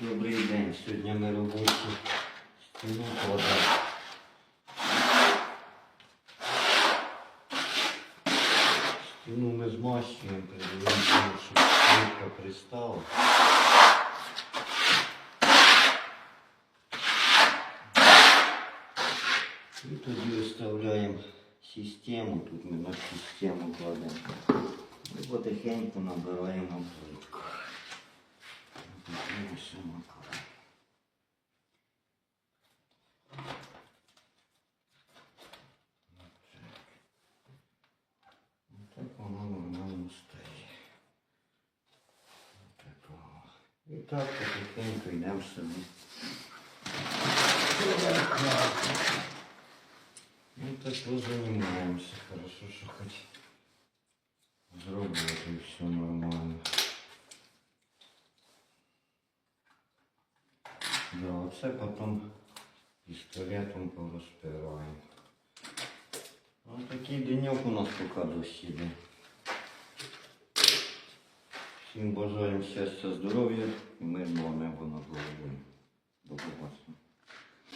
Добрий день. Сьогодні ми робочу стіну кладемо. Стіну ми змащуємо, передивимося, щоб швидко пристало. І тоді виставляємо систему, тут ми на систему кладемо. І потихеньку набираємо плитку. Такого. І так потихеньку йдемо собі. Ну так вот занимаемся. Хорошо, що хоч Да, оце потім пістолетом порозпираємо. Ось такий денек у нас поки досіде. Всім бажаємо щастя, здоров'я і мирного неба над головою.